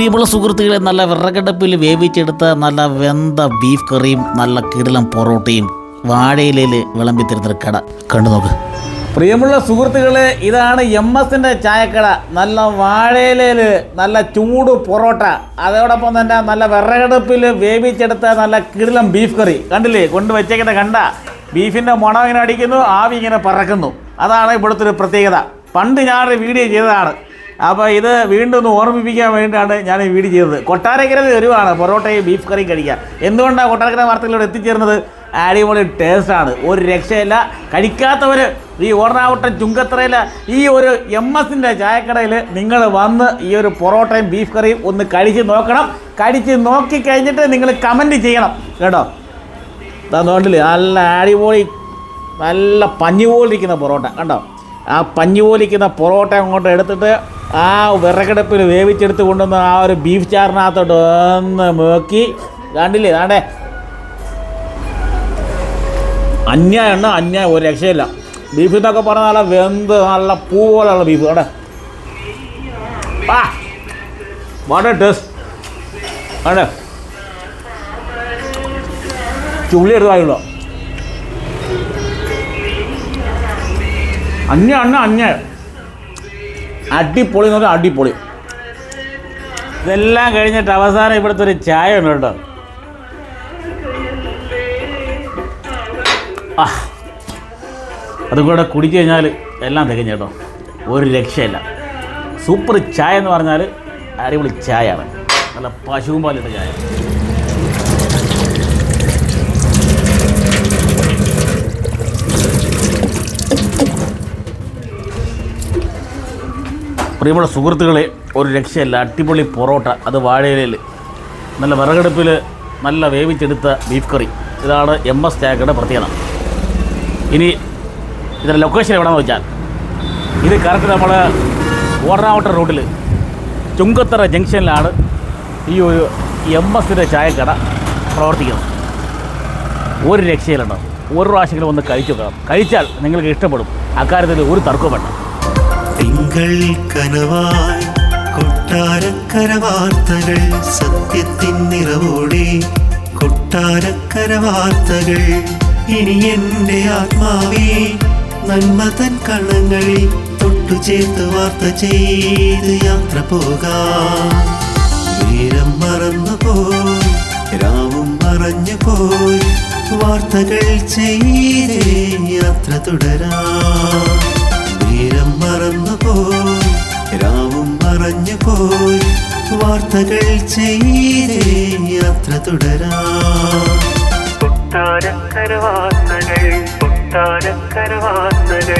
പ്രിയമുള്ള സുഹൃത്തുക്കളെ നല്ല വിറകടുപ്പിൽ വേവിച്ചെടുത്ത നല്ല വെന്ത ബീഫ് കറിയും നല്ല കിടിലം പൊറോട്ടയും വാഴയിലയിൽ വിളമ്പി തരുന്നൊരു കട. കണ്ടു നോക്ക്. പ്രിയമുള്ള സുഹൃത്തുക്കളെ ഇതാണ് എം എസിന്റെ ചായക്കട. നല്ല വാഴയിലയിൽ നല്ല ചൂട് പൊറോട്ട. അതോടൊപ്പം തന്നെ നല്ല വിറകടുപ്പിൽ വേവിച്ചെടുത്ത നല്ല കിടിലം ബീഫ് കറി കണ്ടില്ലേ? കൊണ്ട് വെച്ചേക്കുന്ന കണ്ട. ബീഫിന്റെ മണം ഇങ്ങനെ അടിക്കുന്നു ആവി ഇങ്ങനെ പറക്കുന്നു. അതാണ് ഇവിടുത്തെ ഒരു പ്രത്യേകത. പണ്ട് ഞാനൊരു വീഡിയോ ചെയ്തതാണ്. അപ്പോൾ ഇത് വീണ്ടും ഒന്ന് ഓർമ്മിപ്പിക്കാൻ വേണ്ടിയിട്ടാണ് ഞാൻ ഈ വീട് ചെയ്തത്. കൊട്ടാരക്കര വരുവാണ് പൊറോട്ടയും ബീഫ് കറിയും കഴിക്കാൻ എന്തുകൊണ്ടാണ് കൊട്ടാരക്കര വാർത്തകളിലൂടെ എത്തിച്ചേർന്നത്? അടിപൊളി ആണ്. ഒരു രക്ഷയില്ല. കഴിക്കാത്തവർ ഈ ഓർണാവട്ടം ചുങ്കത്തറയിൽ ഈ ഒരു എം എസിന്റെ ചായക്കടയിൽ നിങ്ങൾ വന്ന് ഈ ഒരു പൊറോട്ടയും ബീഫ് കറിയും ഒന്ന് കഴിച്ച് നോക്കണം. കഴിച്ച് നോക്കി കഴിഞ്ഞിട്ട് നിങ്ങൾ കമന്റ് ചെയ്യണം. കേട്ടോ? ഇതാ നോണ്ടില്ലേ നല്ല അടിപൊളി നല്ല പഞ്ഞി പോലിരിക്കുന്ന പൊറോട്ട. കണ്ടോ? ആ പഞ്ഞു പോലിക്കുന്ന പൊറോട്ട അങ്ങോട്ട് എടുത്തിട്ട് ആ വിറകടുപ്പിൽ വേവിച്ചെടുത്ത് കൊണ്ടുവന്ന് ആ ഒരു ബീഫ് ചാറിനകത്തോട്ട് ഒന്ന് മേക്കി. കണ്ടില്ലേ? താണ്ടേ അന്യായം എണ്ണ അന്യായം. ഒരു രക്ഷയില്ല. ബീഫ് എന്നൊക്കെ പറഞ്ഞാൽ നല്ല വെന്ത് നല്ല പൂ പോലെയുള്ള ബീഫ് അവിടെ ആ ടേസ്റ്റ് അവിടെ ചുള്ളി എടുത്തായുള്ളൂ അന്യ അന്ന അന്യ അടിപൊളി എന്ന് പറഞ്ഞാൽ അടിപൊളി. ഇതെല്ലാം കഴിഞ്ഞിട്ട് അവസാനം ഇവിടുത്തെ ഒരു ചായ ഉണ്ട് കേട്ടോ. ആ. അതും കൂടെ കുടിച്ചു കഴിഞ്ഞാൽ എല്ലാം തികഞ്ഞു കേട്ടോ. ഒരു രക്ഷയില്ല. സൂപ്പർ ചായ എന്ന് പറഞ്ഞാൽ അടിപൊളി ചായയാണ് നല്ല പശുവും പാലിട്ട ചായ. പ്രിയമുള്ള സുഹൃത്തുക്കളെ ഒരു രക്ഷയല്ല. അടിപൊളി പൊറോട്ട. അത് വാഴയിലയിൽ നല്ല വിറകടുപ്പിൽ നല്ല വേവിച്ചെടുത്ത ബീഫ് കറി ഇതാണ് എം എസ് ചായക്കയുടെ പ്രത്യേകത. ഇനി ഇതിന്റെ ലൊക്കേഷൻ എവിടെയെന്ന് വെച്ചാൽ ഇത് കറക്റ്റ് നമ്മൾ ഓർണാവട്ട റോഡിൽ ചുങ്കത്തറ ജംഗ്ഷനിലാണ് ഈ ഒരു എം എസിന്റെ ചായക്കട പ്രവർത്തിക്കുന്നത്. ഒരു രക്ഷയിലുണ്ടോ ഒരു പ്രാവശ്യമെങ്കിലും ഒന്ന് കഴിച്ചു നോക്കണം. കഴിച്ചാൽ നിങ്ങൾക്ക് ഇഷ്ടപ്പെടും. അക്കാര്യത്തിൽ ഒരു തർക്കവും വേണ്ട തിങ്കൾ കനവായി കൊട്ടാരക്കര വാർത്തകൾ സത്യത്തിൻ നിറവോടെ. കൊട്ടാരക്കര വാർത്തകൾ ഇനി എന്റെ ആത്മാവേ. നന്മതൻ കണങ്ങളിൽ തൊട്ടു ചേർത്ത് വാർത്ത ചെയ്ത് യാത്ര പോകാം. നേരം മറന്നു പോയി രാവും മറഞ്ഞു പോയി വാർത്തകൾ ചെയ്തേ യാത്ര തുടരാം. നേരം മറന്നു പോയി. രാവും മറഞ്ഞു പോയി. വാർത്തകൾ ചെയ്തേ യാത്ര തുടരാ. കൊട്ടാരക്കര വാർത്തകൾ കൊട്ടാരക്കര വാർത്തകൾ.